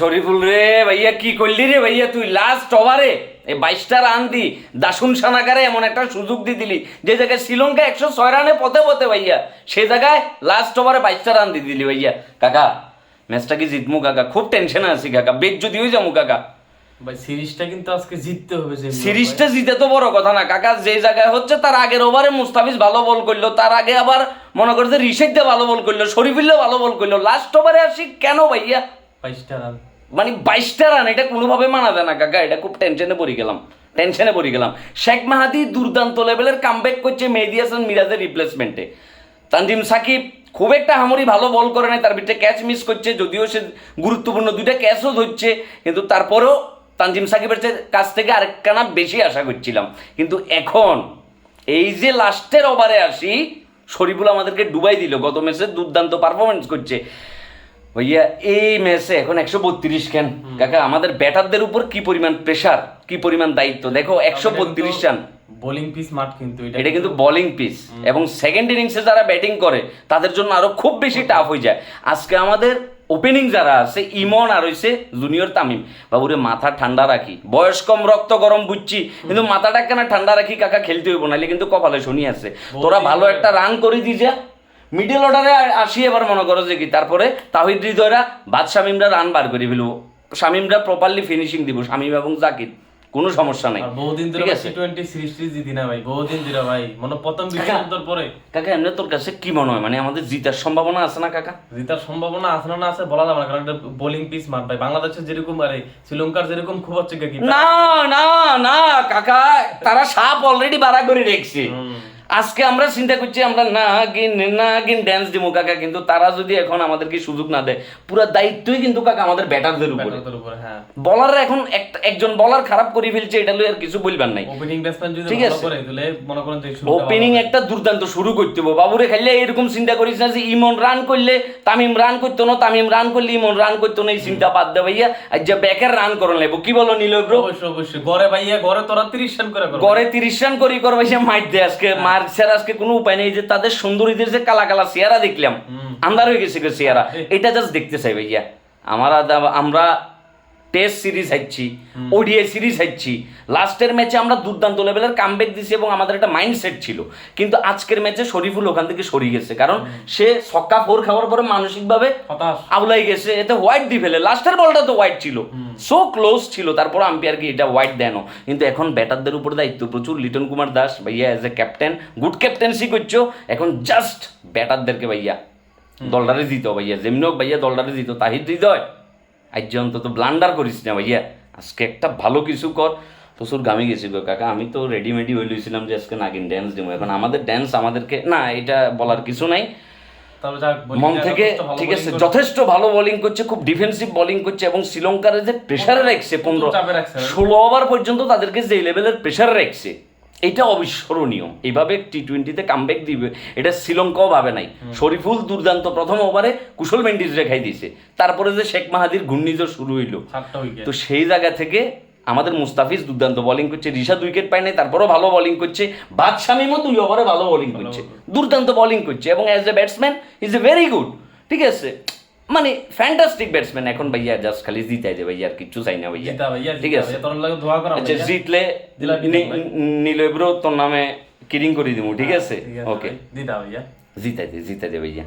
শরীফুল রে ভাইয়া কি করলি রে ভাইয়া তুই? লাস্ট ওভারে এই বাইশটা রান দি দাসুন সানাকারে এমন একটা সুযোগ দিয়ে দিলি। যে জায়গায় শ্রীলঙ্কা একশো ছয় রানে পথে পথে ভাইয়া সে জায়গায় লাস্ট ওভারে বাইশটা রান দিয়ে দিলি ভাইয়া। কাকা ম্যাচটা কি জিতমু কাকা? খুব টেনশনে আছি কাকা বেগ যদি হয়ে যাব কাকা। ভাই সিরিজটা কিন্তু আজকে জিততে হবে সিরিজটা জিতে তো বড় কথা না কাকা। যে জায়গায় হচ্ছে তার আগের ওভারে মুস্তাফিজ ভালো বল করল তার আগে আবার মনে করছে দিয়ে ভালো বল করল শরীফুল্লাহ ভালো বল করল। লাস্ট ওভারে আসি কেন ভাইয়া? মানে বাইশটা রান এটা কোনোভাবে মানা যায় না, কাকা, এটা খুব টেনশনে পড়ে গেলাম টেনশনে পড়ে গেলাম। শেখ মাহাদি দুর্দান্ত লেভেলের কামব্যাক করছে মেহেদি হাসান মিরাজের রিপ্লেসমেন্টে তানজিম সাকিব খুব একটা হামরি ভালো বল করে নাই, তার ভিতরে ক্যাচ মিস করছে, যদিও সে গুরুত্বপূর্ণ দুইটা ক্যাচও ধরছে, কিন্তু তারপরেও তানজিম সাকিবের কাছ থেকে আরেকখানা বেশি আশা করছিলাম। কিন্তু এখন এই যে লাস্টের ওভারে আসি, শরীফুল আমাদেরকে ডুবাই দিল, গত ম্যাচে দুর্দান্ত পারফরমেন্স করছে। ভাইয়া এই ম্যাচে এখন একশো বত্রিশ কেন? কাকা আমাদের ব্যাটারদের উপর কি পরিমাণ প্রেসার কি পরিমাণ দায়িত্ব? দেখো একশো বত্রিশ রান। বোলিং পিস মাঠ কিন্তু এটা কিন্তু বোলিং পিচ এবং সেকেন্ড ইনিংসে যারা ব্যাটিং করে তাদের জন্য আরও খুব বেশি টাফ হয়ে যায়। আজকে আমাদের ওপেনিং যারা আছে ইমন আর হইছে জুনিয়র তামিম। বাবুরে মাথা ঠান্ডা রাখি। বয়স কম রক্ত গরম বুঝছি। কিন্তু মাথাটা কেন ঠান্ডা রাখি? কাকা খেলতে হইব নাহলে কিন্তু কপালে শনি আছে। তোরা ভালো একটা রান করে দি যা মিডল অর্ডারে আসি এবার মনে করো যে কি তারপরে তাহিদ হৃদয়রা বাদ শামিমরা রান বার করে ফেলব। শামিমরা প্রপারলি ফিনিশিং দিব শামিম এবং জাকির কোনো সমস্যা নাই। বহুদিন ধরে টি টোয়েন্টি সিরিজ জিতি না ভাই বহুদিন ধরে ভাই। মনে প্রথম বিশ্বযুদ্ধের পরে। কাকা এমনি তোর কাছে কি মনে হয়? মানে আমাদের জিতার সম্ভাবনা আছে না কাকা? জিতার সম্ভাবনা আছে না না আছে বলা যাবে না কারণ এটা বোলিং পিস মার ভাই। বাংলাদেশের যেরকম আরে শ্রীলঙ্কার যেরকম খুব হচ্ছে কি না না না কাকা তারা সাপ অলরেডি বাড়া করে রেখছে। আজকে আমরা চিন্তা করছি আমরা না গিন না গিন ড্যান্স দিব কাকা কিন্তু তারা যদি এখন আমাদেরকে সুযোগ না দেয় পুরো দায়িত্বই কিন্তু কাকা আমাদের ব্যাটারদের উপরে। হ্যাঁ। বলার এখন একজন বলার খারাপ করে ফেলছে এটা লই আর কিছু বলবার নাই। ওপেনিং ব্যাটসম্যান যদি ঠিক ভালো আছে। করে তাহলে মনে করেন যে ওপেনিং একটা দুর্দান্ত শুরু করতে হবে। বাবুরে খাইলে এরকম চিন্তা করিস না যে ইমন রান করলে তামিম রান করতো না তামিম রান করলে ইমন রান করতো না এই চিন্তা বাদ দে ভাইয়া। আর যে ব্যাকের রান করন লাগবো। কি বলো নীল ব্রো অবশ্যই অবশ্যই। গড়ে ভাইয়া গড়ে তোরা 30 রান করে করো গড়ে তিরিশ রান করি করবে সে মাইট দে আজকে মার স্যার আজকে কোনো উপায় নেই যে তাদের সুন্দরীদের যে কালা কালা চেহারা দেখলাম আন্দার হয়ে গেছে চেহারা। এটা জাস্ট দেখতে চাই ভাইয়া। আমার আমরা টেস্ট সিরিজ হাইছি ওডিআই সিরিজ হাইছি লাস্টের ম্যাচে আমরা দুর্দান্ত লেভেলের কামব্যাক দিছি এবং আমাদের একটা মাইন্ডসেট ছিল। কিন্তু আজকের ম্যাচে শরীফুল ওখান থেকে সরে গেছে। কারণ সে ছক্কা ফোর খাওয়ার পরে মানসিকভাবে হতাশ। আউলাই গেছে। এতে হোয়াইট দিয়ে ফেলে। লাস্টের বলটা তো হোয়াইট ছিল। সো ক্লোজ ছিল। তারপর আম্পায়ার কি এটা হোয়াইট দেন কিন্তু এখন ব্যাটারদের উপর দায়িত্ব প্রচুর। লিটন কুমার দাস ভাইয়া as a captain good captaincy করছ। এখন জাস্ট ব্যাটারদেরকে ভাইয়া দলটারে দিত ভাইয়া। যেমনি হোক ভাইয়া দলটারে দিত তাহিদ হৃদয় আজ অন্তত ব্লান্ডার করিস না ভাইয়া। আজকে একটা ভালো কিছু কর। প্রচুর গামে গেছি গো কাকা। আমি তো রেডিমেডি হয়ে লইছিলাম যে আজকে নাগিন ড্যান্স দেবো এখন আমাদের ড্যান্স আমাদেরকে না এটা বলার কিছু নাই। মন থেকে ঠিক আছে যথেষ্ট ভালো বোলিং করছে খুব ডিফেন্সিভ বোলিং করছে এবং শ্রীলঙ্কার যে প্রেশারে রাখছে পনেরো ষোলো ওভার পর্যন্ত তাদেরকে যে লেভেলের প্রেশারে রাখছে এটা অবিস্মরণীয়। এইভাবে টি টোয়েন্টিতে কামব্যাক দিবে। এটা শ্রীলঙ্কাও ভাবে নাই। শরীফুল দুর্দান্ত প্রথম ওভারে কুশল মেন্ডিস রেখাই দিয়েছে তারপরে যে শেখ মাহাদির ঘূর্ণিঝড় শুরু হইল। তো সেই জায়গা থেকে আমাদের মুস্তাফিজ দুর্দান্ত বোলিং করছে। রিশাদ উইকেট পায় নাই তারপরও ভালো বোলিং করছে। বাদশামিমও দুই ওভারে ভালো বোলিং করছে। দুর্দান্ত বোলিং করছে। এবং as a batsman is a very good ঠিক আছে? মানে ফ্যান্টাস্টিক ব্যাটসম্যান এখন ভাইয়া জাস্ট খালি জিতাই দে ভাইয়া আর কিচ্ছু চাই না ভাইয়া। ঠিক আছে? আচ্ছা জিতলে দিন তোর নামে কিরিং করে দিব ঠিক আছে? ওকে জিতাই দে জিতাই দে ভাইয়া।